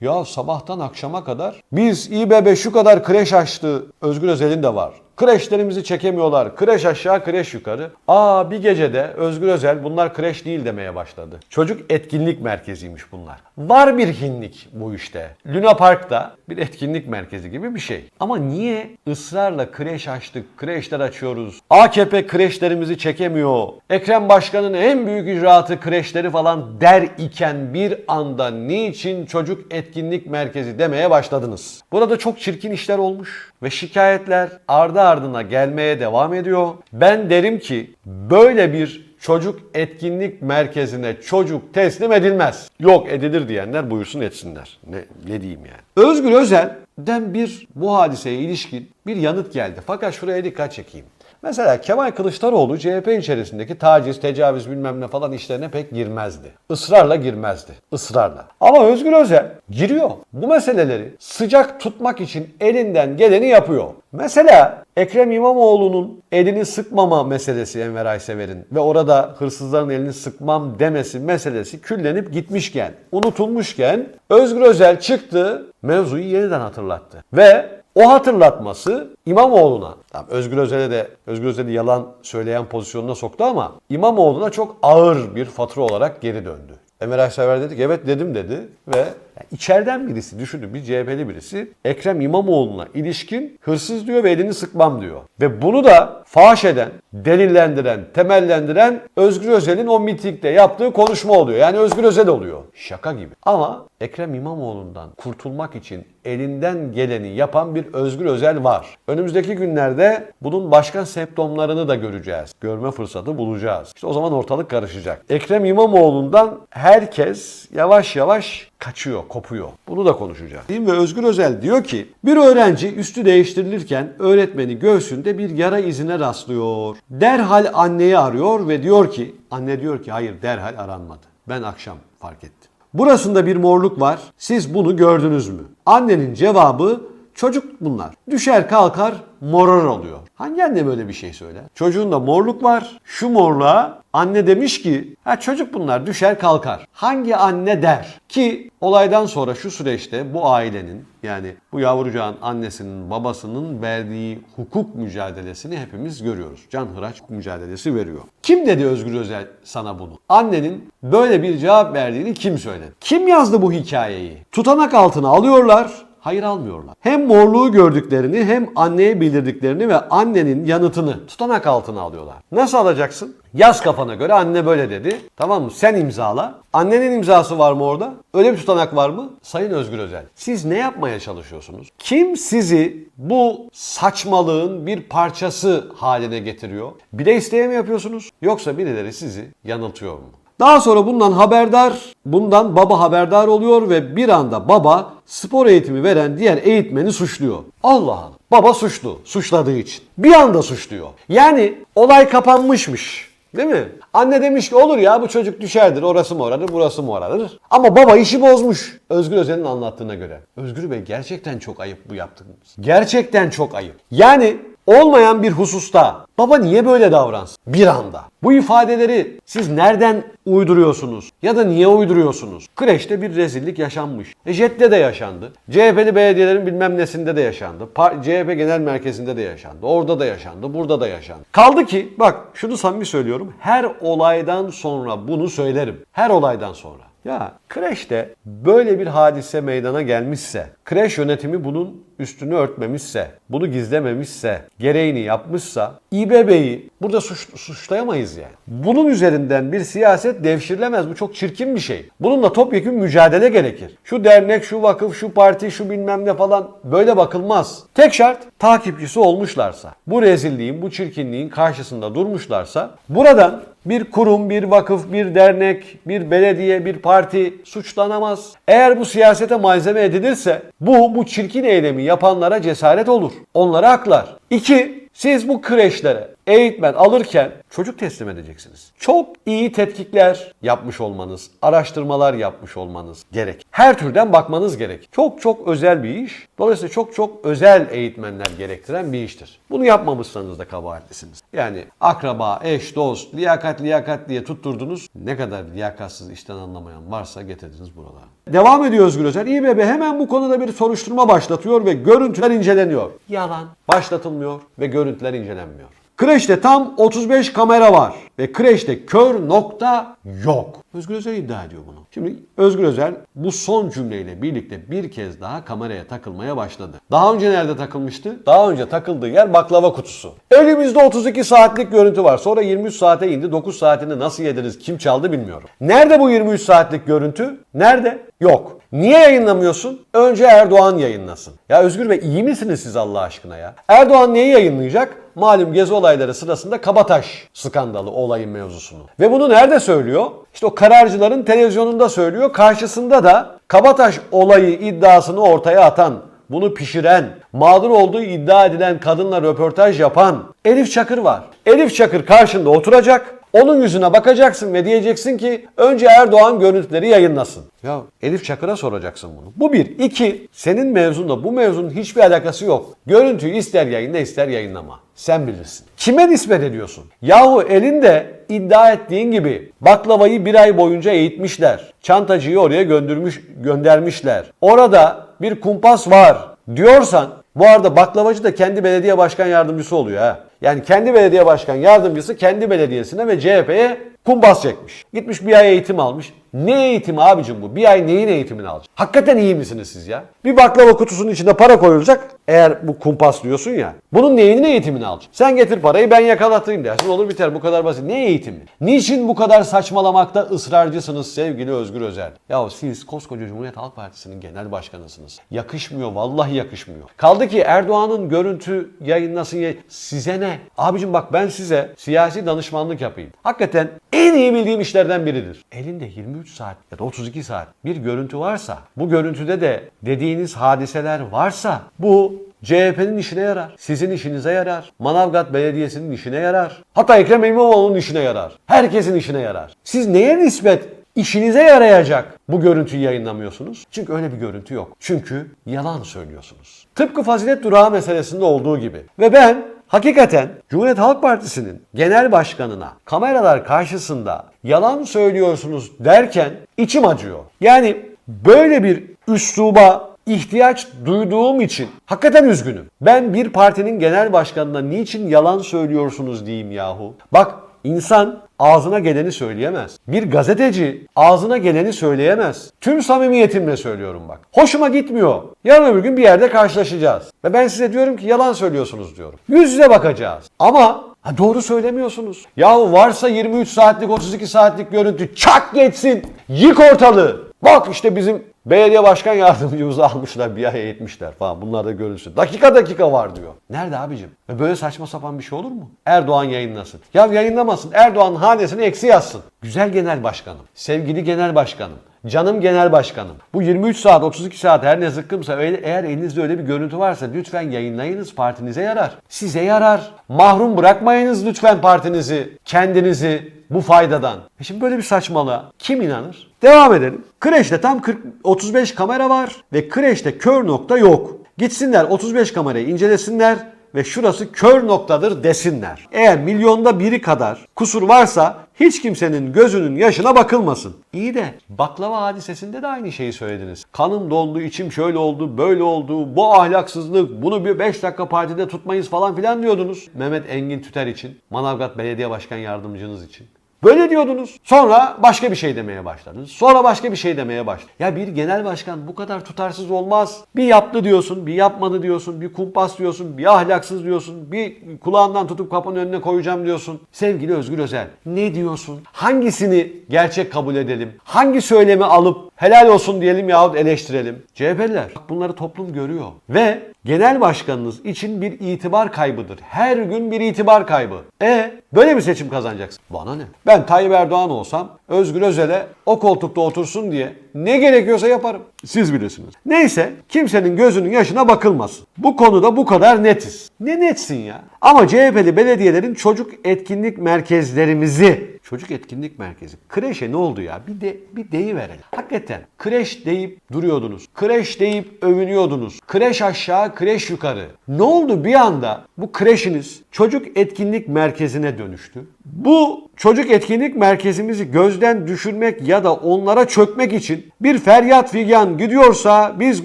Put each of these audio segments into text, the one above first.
Ya sabahtan akşama kadar biz İBB şu kadar kreş açtı. Özgür Özel'in de var. Kreşlerimizi çekemiyorlar. Kreş aşağı, kreş yukarı. Aa bir gecede Özgür Özel bunlar kreş değil demeye başladı. Çocuk etkinlik merkeziymiş bunlar. Var bir hinlik bu işte. Luna Park'ta bir etkinlik merkezi gibi bir şey. Ama niye ısrarla kreş açtık, kreşler açıyoruz? AKP kreşlerimizi çekemiyor. Ekrem Başkan'ın en büyük icraatı kreşleri falan der iken bir anda niçin çocuk etkinlik merkezi demeye başladınız? Burada çok çirkin işler olmuş ve şikayetler ardı ardına gelmeye devam ediyor. Ben derim ki böyle bir çocuk etkinlik merkezine çocuk teslim edilmez. Yok edilir diyenler buyursun etsinler. Ne, ne diyeyim yani. Özgür Özel'den bir bu hadiseye ilişkin bir yanıt geldi. Fakat şuraya dikkat çekeyim. Mesela Kemal Kılıçdaroğlu CHP içerisindeki taciz, tecavüz bilmem ne falan işlerine pek girmezdi. Israrla girmezdi. Israrla. Ama Özgür Özel giriyor. Bu meseleleri sıcak tutmak için elinden geleni yapıyor. Mesela Ekrem İmamoğlu'nun elini sıkmama meselesi Enver Aysever'in ve orada hırsızların elini sıkmam demesi meselesi küllenip gitmişken, unutulmuşken Özgür Özel çıktı, mevzuyu yeniden hatırlattı. Ve o hatırlatması İmamoğlu'na, tamam Özgür Özel'e de Özgür Özel'i yalan söyleyen pozisyonuna soktu ama İmamoğlu'na çok ağır bir fatura olarak geri döndü. Enver Aysever dedi ki evet dedim dedi ve yani içeriden birisi düşünün bir CHP'li birisi Ekrem İmamoğlu'na ilişkin hırsız diyor ve elini sıkmam diyor. Ve bunu da faş eden, delillendiren, temellendiren Özgür Özel'in o mitingde yaptığı konuşma oluyor. Yani Özgür Özel oluyor. Şaka gibi. Ama Ekrem İmamoğlu'ndan kurtulmak için elinden geleni yapan bir Özgür Özel var. Önümüzdeki günlerde bunun başka semptomlarını da göreceğiz. Görme fırsatı bulacağız. İşte o zaman ortalık karışacak. Ekrem İmamoğlu'ndan herkes yavaş yavaş kaçıyor, kopuyor. Bunu da konuşacağız. Ve Özgür Özel diyor ki bir öğrenci üstü değiştirilirken öğretmeni göğsünde bir yara izine rastlıyor. Derhal anneyi arıyor ve diyor ki anne diyor ki hayır derhal aranmadı. Ben akşam fark ettim. Burasında bir morluk var. Siz bunu gördünüz mü? Annenin cevabı çocuk bunlar. Düşer kalkar morar oluyor. Hangi anne böyle bir şey söyler? Çocuğunda morluk var. Şu morluğa anne demiş ki ha çocuk bunlar düşer kalkar. Hangi anne der? Ki olaydan sonra şu süreçte bu ailenin yani bu yavrucağın annesinin babasının verdiği hukuk mücadelesini hepimiz görüyoruz. Can hıraç mücadelesi veriyor. Kim dedi Özgür Özel sana bunu? Annenin böyle bir cevap verdiğini kim söyledi? Kim yazdı bu hikayeyi? Tutanak altına alıyorlar. Hayır almıyorlar. Hem morluğu gördüklerini hem anneye bildirdiklerini ve annenin yanıtını tutanak altına alıyorlar. Nasıl alacaksın? Yaz kafana göre anne böyle dedi. Tamam mı? Sen imzala. Annenin imzası var mı orada? Öyle bir tutanak var mı? Sayın Özgür Özel. Siz ne yapmaya çalışıyorsunuz? Kim sizi bu saçmalığın bir parçası haline getiriyor? Bir de isteye mi yapıyorsunuz? Yoksa birileri sizi yanıltıyor mu? Daha sonra bundan haberdar, bundan baba haberdar oluyor ve bir anda baba spor eğitimi veren diğer eğitmeni suçluyor. Allah Allah. Baba suçlu, suçladığı için. Bir anda suçluyor. Yani olay kapanmışmış. Değil mi? Anne demiş ki olur ya bu çocuk düşerdir. Orası mı oradır, burası mı oradır. Ama baba işi bozmuş. Özgür Özel'in anlattığına göre. Özgür Bey gerçekten çok ayıp bu yaptığınız. Gerçekten çok ayıp. Yani olmayan bir hususta baba niye böyle davransın? Bir anda. Bu ifadeleri siz nereden uyduruyorsunuz? Ya da niye uyduruyorsunuz? Kreşte bir rezillik yaşanmış. E JET'te de yaşandı. CHP'li belediyelerin bilmem nesinde de yaşandı. Pa- CHP genel merkezinde de yaşandı. Orada da yaşandı. Burada da yaşandı. Kaldı ki bak şunu samimi söylüyorum. Her olaydan sonra bunu söylerim. Her olaydan sonra. Ya kreşte böyle bir hadise meydana gelmişse, kreş yönetimi bunun üstünü örtmemişse, bunu gizlememişse, gereğini yapmışsa İBB'yi burada suç, suçlayamayız yani. Bunun üzerinden bir siyaset devşirilemez. Bu çok çirkin bir şey. Bununla topyekun mücadele gerekir. Şu dernek, şu vakıf, şu parti, şu bilmem ne falan böyle bakılmaz. Tek şart takipçisi olmuşlarsa, bu rezilliğin, bu çirkinliğin karşısında durmuşlarsa buradan bir kurum, bir vakıf, bir dernek, bir belediye, bir parti suçlanamaz. Eğer bu siyasete malzeme edilirse bu bu çirkin eylemi yapanlara cesaret olur. Onlara haklar. İki, Siz bu kreşlere eğitmen alırken çocuk teslim edeceksiniz. Çok iyi tetkikler yapmış olmanız, araştırmalar yapmış olmanız gerek. Her türden bakmanız gerek. Çok çok özel bir iş. Dolayısıyla çok çok özel eğitmenler gerektiren bir iştir. Bunu yapmamışsanız da kabahatlisiniz. Yani akraba, eş, dost, liyakat liyakat diye tutturdunuz. Ne kadar liyakatsız işten anlamayan varsa getirdiniz buralara. Devam ediyor Özgür Özel. İBB hemen bu konuda bir soruşturma başlatıyor ve görüntüler inceleniyor. Yalan. Başlatılmıyor ve görüntüler incelenmiyor. Kreşte tam 35 kamera var ve kreşte kör nokta yok. Özgür Özel iddia ediyor bunu. Şimdi Özgür Özel bu son cümleyle birlikte bir kez daha kameraya takılmaya başladı. Daha önce nerede takılmıştı? Daha önce takıldığı yer baklava kutusu. Elimizde 32 saatlik görüntü var. Sonra 23 saate indi. 9 saatini nasıl yediniz? Kim çaldı bilmiyorum. Nerede bu 23 saatlik görüntü? Nerede? Yok. Niye yayınlamıyorsun? Önce Erdoğan yayınlasın. Ya Özgür Bey iyi misiniz siz Allah aşkına ya? Erdoğan neyi yayınlayacak? Malum gezi olayları sırasında Kabataş skandalı olayın mevzusunu. Ve bunu nerede söylüyor? İşte o kararcıların televizyonunda söylüyor. Karşısında da Kabataş olayı iddiasını ortaya atan, bunu pişiren, mağdur olduğu iddia edilen kadınla röportaj yapan Elif Çakır var. Elif Çakır karşında oturacak. Onun yüzüne bakacaksın ve diyeceksin ki önce Erdoğan görüntüleri yayınlasın. Ya Elif Çakır'a soracaksın bunu. Bu bir. İki, senin mevzunla bu mevzunun hiçbir alakası yok. Görüntüyü ister yayınla ister yayınlama. Sen bilirsin. Kime nispet ediyorsun? Yahu elinde iddia ettiğin gibi baklavayı bir ay boyunca eğitmişler. Çantacıyı oraya göndermiş, göndermişler. Orada bir kumpas var diyorsan bu arada baklavacı da kendi belediye başkan yardımcısı oluyor ha. Yani kendi belediye başkan yardımcısı kendi belediyesine ve CHP'ye kumpas çekmiş. Gitmiş bir ay eğitim almış. Ne eğitimi abicim bu? Bir ay neyin eğitimini alacak? Hakikaten iyi misiniz siz ya? Bir baklava kutusunun içinde para koyulacak. Eğer bu kumpas diyorsun ya. Bunun neyinin eğitimini alacak? Sen getir parayı ben yakalatayım dersin. Olur biter bu kadar basit. Ne eğitimi? Niçin bu kadar saçmalamakta ısrarcısınız sevgili Özgür Özel? Ya siz koskoca Cumhuriyet Halk Partisi'nin genel başkanısınız. Yakışmıyor vallahi yakışmıyor. Kaldı ki Erdoğan'ın görüntü yayınlasın ya size ne? Abicim bak ben size siyasi danışmanlık yapayım. Hakikaten en iyi bildiğim işlerden biridir. Elinde 23 saat ya da 32 saat bir görüntü varsa, bu görüntüde de dediğiniz hadiseler varsa bu CHP'nin işine yarar. Sizin işinize yarar. Manavgat Belediyesi'nin işine yarar. Hatta Ekrem İmamoğlu'nun işine yarar. Herkesin işine yarar. Siz neye nispet işinize yarayacak bu görüntüyü yayınlamıyorsunuz? Çünkü öyle bir görüntü yok. Çünkü yalan söylüyorsunuz. Tıpkı fazilet durağı meselesinde olduğu gibi. Ve ben Hakikaten Cumhuriyet Halk Partisi'nin genel başkanına kameralar karşısında yalan söylüyorsunuz derken içim acıyor. Yani böyle bir üsluba ihtiyaç duyduğum için hakikaten üzgünüm. Ben bir partinin genel başkanına niçin yalan söylüyorsunuz diyeyim yahu. Bak insan ağzına geleni söyleyemez. Bir gazeteci ağzına geleni söyleyemez. Tüm samimiyetimle söylüyorum bak. Hoşuma gitmiyor. Yarın öbür gün bir yerde karşılaşacağız. Ve ben size diyorum ki yalan söylüyorsunuz diyorum. Yüz yüze bakacağız. Ama ha doğru söylemiyorsunuz. Yahu varsa 23 saatlik 32 saatlik görüntü çak geçsin. Yık ortalığı. Bak işte bizim belediye başkan yardımcımızı almışlar bir ay eğitmişler falan. Bunlar da görünsün. Dakika dakika var diyor. Nerede abicim? Böyle saçma sapan bir şey olur mu? Erdoğan yayınlasın. Ya yayınlamasın. Erdoğan hanesini eksi yazsın. Güzel genel başkanım. Sevgili genel başkanım. Canım genel başkanım. Bu 23 saat 32 saat her ne zıkkımsa öyle, eğer elinizde öyle bir görüntü varsa lütfen yayınlayınız partinize yarar. Size yarar. Mahrum bırakmayınız lütfen partinizi, kendinizi bu faydadan. E şimdi böyle bir saçmalığa kim inanır? Devam edelim. Kreşte tam 40, 35 kamera var ve kreşte kör nokta yok. Gitsinler 35 kamerayı incelesinler ve şurası kör noktadır desinler. Eğer milyonda biri kadar kusur varsa hiç kimsenin gözünün yaşına bakılmasın. İyi de baklava hadisesinde de aynı şeyi söylediniz. Kanım doldu, içim şöyle oldu, böyle oldu, bu ahlaksızlık, bunu bir 5 dakika partide tutmayız falan filan diyordunuz. Mehmet Engin Tüter için, Manavgat Belediye Başkan Yardımcınız için. Böyle diyordunuz. Sonra başka bir şey demeye başladınız. Sonra başka bir şey demeye başladınız. Ya bir genel başkan bu kadar tutarsız olmaz. Bir yaptı diyorsun, bir yapmadı diyorsun, bir kumpas diyorsun, bir ahlaksız diyorsun, bir kulağından tutup kapının önüne koyacağım diyorsun. Sevgili Özgür Özel ne diyorsun? Hangisini gerçek kabul edelim? Hangi söylemi alıp helal olsun diyelim yahut eleştirelim? CHP'liler bunları toplum görüyor. Ve genel başkanınız için bir itibar kaybıdır. Her gün bir itibar kaybı. E böyle mi seçim kazanacaksın? Bana ne? Ben Tayyip Erdoğan olsam Özgür Özel'e o koltukta otursun diye ne gerekiyorsa yaparım. Siz bilirsiniz. Neyse kimsenin gözünün yaşına bakılmasın. Bu konuda bu kadar netiz. Ne netsin ya? Ama CHP'li belediyelerin çocuk etkinlik merkezlerimizi Çocuk etkinlik merkezi. Kreşe ne oldu ya? Bir de bir deyiverelim. Hakikaten kreş deyip duruyordunuz. Kreş deyip övünüyordunuz. Kreş aşağı, kreş yukarı. Ne oldu bir anda bu kreşiniz çocuk etkinlik merkezine dönüştü? Bu çocuk etkinlik merkezimizi gözden düşürmek ya da onlara çökmek için bir feryat figan gidiyorsa biz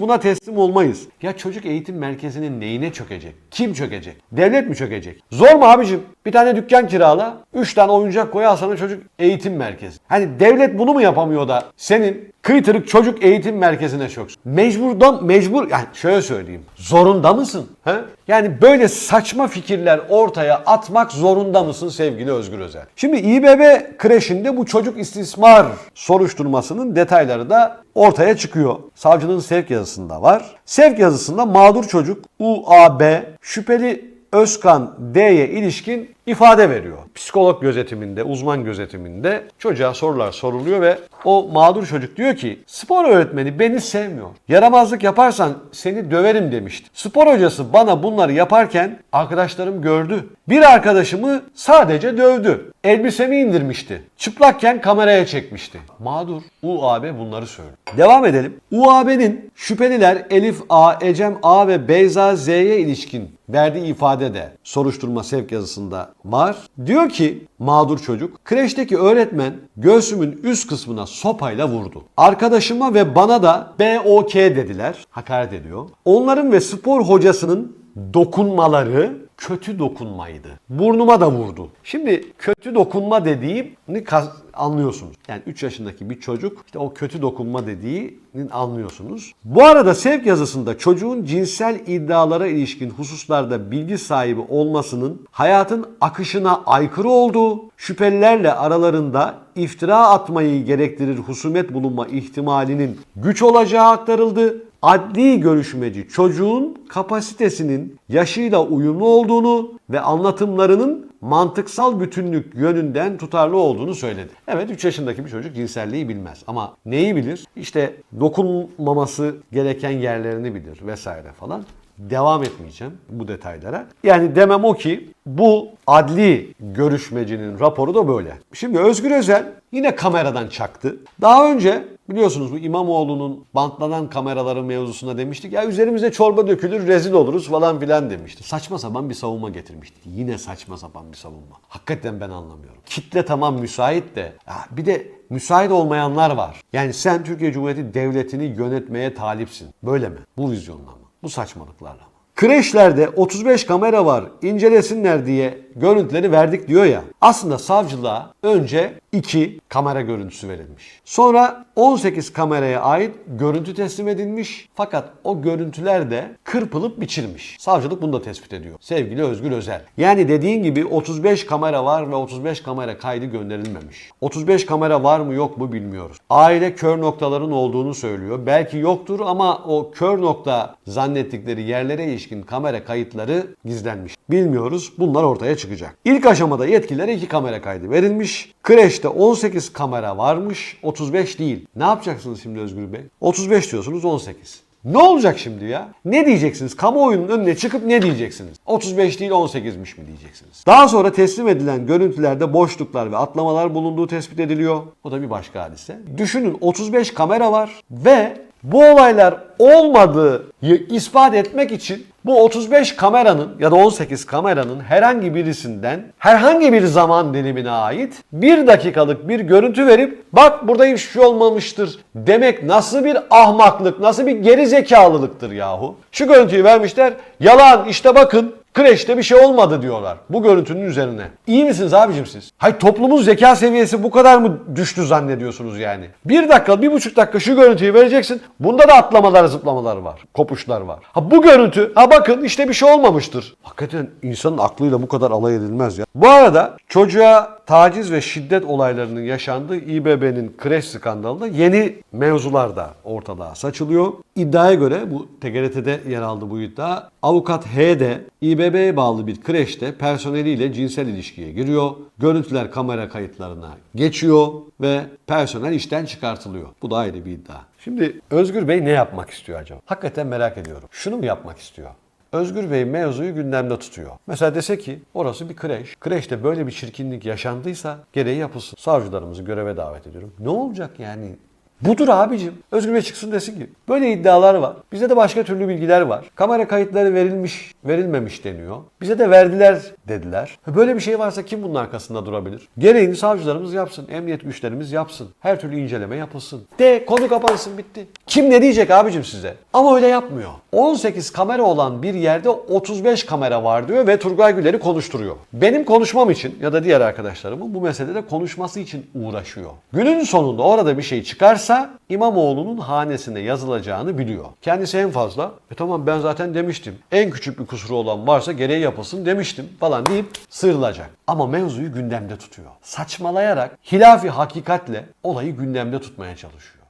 buna teslim olmayız. Ya çocuk eğitim merkezinin neyine çökecek? Kim çökecek? Devlet mi çökecek? Zor mu abicim? Bir tane dükkan kirala, 3 tane oyuncak koy al sana çocuk eğitim merkezi. Hani devlet bunu mu yapamıyor da senin kıytırık çocuk eğitim merkezine çöksün? Mecburdan mecbur yani şöyle söyleyeyim. Zorunda mısın? He? Yani böyle saçma fikirler ortaya atmak zorunda mısın sevgili Özgür Özel? Şimdi İBB kreşinde bu çocuk istismar soruşturmasının detayları da ortaya çıkıyor. Savcılığın sevk yazısında var. Sevk yazısında mağdur çocuk UAB şüpheli Özkan D'ye ilişkin ifade veriyor. Psikolog gözetiminde, uzman gözetiminde çocuğa sorular soruluyor ve o mağdur çocuk diyor ki spor öğretmeni beni sevmiyor. Yaramazlık yaparsan seni döverim demişti. Spor hocası bana bunları yaparken arkadaşlarım gördü. Bir arkadaşımı sadece dövdü. Elbisemi indirmişti. Çıplakken kameraya çekmişti. Mağdur UAB bunları söylüyor. Devam edelim. UAB'nin şüpheliler Elif A, Ecem A ve Beyza Z'ye ilişkin verdiği ifade de soruşturma sevk yazısında var. Diyor ki mağdur çocuk kreşteki öğretmen göğsümün üst kısmına sopayla vurdu. Arkadaşıma ve bana da BOK dediler. Hakaret ediyor. Onların ve spor hocasının dokunmaları kötü dokunmaydı. Burnuma da vurdu. Şimdi kötü dokunma dediğini anlıyorsunuz. Yani 3 yaşındaki bir çocuk işte o kötü dokunma dediğini anlıyorsunuz. Bu arada sevk yazısında çocuğun cinsel iddialara ilişkin hususlarda bilgi sahibi olmasının hayatın akışına aykırı olduğu, şüphelilerle aralarında iftira atmayı gerektirir husumet bulunma ihtimalinin güç olacağı aktarıldı adli görüşmeci çocuğun kapasitesinin yaşıyla uyumlu olduğunu ve anlatımlarının mantıksal bütünlük yönünden tutarlı olduğunu söyledi. Evet 3 yaşındaki bir çocuk cinselliği bilmez ama neyi bilir? İşte dokunmaması gereken yerlerini bilir vesaire falan. Devam etmeyeceğim bu detaylara. Yani demem o ki bu adli görüşmecinin raporu da böyle. Şimdi Özgür Özel yine kameradan çaktı. Daha önce biliyorsunuz bu İmamoğlu'nun bantlanan kameraları mevzusunda demiştik. Ya üzerimize çorba dökülür rezil oluruz falan filan demişti. Saçma sapan bir savunma getirmişti. Yine saçma sapan bir savunma. Hakikaten ben anlamıyorum. Kitle tamam müsait de ya bir de müsait olmayanlar var. Yani sen Türkiye Cumhuriyeti Devleti'ni yönetmeye talipsin. Böyle mi? Bu vizyonla mı? Bu saçmalıklarla? Kreşlerde 35 kamera var incelesinler diye görüntüleri verdik diyor ya. Aslında savcılığa önce 2 kamera görüntüsü verilmiş. Sonra 18 kameraya ait görüntü teslim edilmiş. Fakat o görüntüler de kırpılıp biçilmiş. Savcılık bunu da tespit ediyor. Sevgili Özgür Özel. Yani dediğin gibi 35 kamera var ve 35 kamera kaydı gönderilmemiş. 35 kamera var mı yok mu bilmiyoruz. Aile kör noktaların olduğunu söylüyor. Belki yoktur ama o kör nokta zannettikleri yerlere ilişkin kamera kayıtları gizlenmiş. Bilmiyoruz. Bunlar ortaya çıkacak. İlk aşamada yetkililere 2 kamera kaydı verilmiş. Kreşte 18 kamera varmış, 35 değil. Ne yapacaksınız şimdi Özgür Bey? 35 diyorsunuz 18. Ne olacak şimdi ya? Ne diyeceksiniz? Kamuoyunun önüne çıkıp ne diyeceksiniz? 35 değil 18'miş mi diyeceksiniz? Daha sonra teslim edilen görüntülerde boşluklar ve atlamalar bulunduğu tespit ediliyor. O da bir başka hadise. Düşünün 35 kamera var ve bu olaylar olmadığı ispat etmek için bu 35 kameranın ya da 18 kameranın herhangi birisinden herhangi bir zaman dilimine ait bir dakikalık bir görüntü verip bak burada hiçbir şey olmamıştır demek nasıl bir ahmaklık, nasıl bir geri zekalılıktır yahu. Şu görüntüyü vermişler yalan işte bakın Kreşte bir şey olmadı diyorlar bu görüntünün üzerine. İyi misiniz abicim siz? Hay toplumun zeka seviyesi bu kadar mı düştü zannediyorsunuz yani? Bir dakika, bir buçuk dakika şu görüntüyü vereceksin. Bunda da atlamalar, zıplamalar var. Kopuşlar var. Ha bu görüntü, ha bakın işte bir şey olmamıştır. Hakikaten insanın aklıyla bu kadar alay edilmez ya. Bu arada çocuğa taciz ve şiddet olaylarının yaşandığı İBB'nin kreş skandalında yeni mevzular da ortalığa saçılıyor. İddiaya göre bu TGRT'de yer aldı bu iddia. Avukat H de İBB'ye bağlı bir kreşte personeliyle cinsel ilişkiye giriyor. Görüntüler kamera kayıtlarına geçiyor ve personel işten çıkartılıyor. Bu da ayrı bir iddia. Şimdi Özgür Bey ne yapmak istiyor acaba? Hakikaten merak ediyorum. Şunu mu yapmak istiyor? Özgür Bey mevzuyu gündemde tutuyor. Mesela dese ki orası bir kreş. Kreşte böyle bir çirkinlik yaşandıysa gereği yapılsın. Savcılarımızı göreve davet ediyorum. Ne olacak yani? Budur abicim. Özgür Bey çıksın desin ki böyle iddialar var. Bize de başka türlü bilgiler var. Kamera kayıtları verilmiş, verilmemiş deniyor. Bize de verdiler dediler. Böyle bir şey varsa kim bunun arkasında durabilir? Gereğini savcılarımız yapsın. Emniyet güçlerimiz yapsın. Her türlü inceleme yapılsın. De konu kapansın bitti. Kim ne diyecek abicim size? Ama öyle yapmıyor. 18 kamera olan bir yerde 35 kamera var diyor ve Turgay Güler'i konuşturuyor. Benim konuşmam için ya da diğer arkadaşlarımın bu meselede konuşması için uğraşıyor. Günün sonunda orada bir şey çıkarsa İmamoğlu'nun hanesine yazılacağını biliyor. Kendisi en fazla e tamam ben zaten demiştim. En küçük bir kusuru olan varsa gereği yapılsın demiştim falan deyip sıyrılacak. Ama mevzuyu gündemde tutuyor. Saçmalayarak hilafi hakikatle olayı gündemde tutmaya çalışıyor.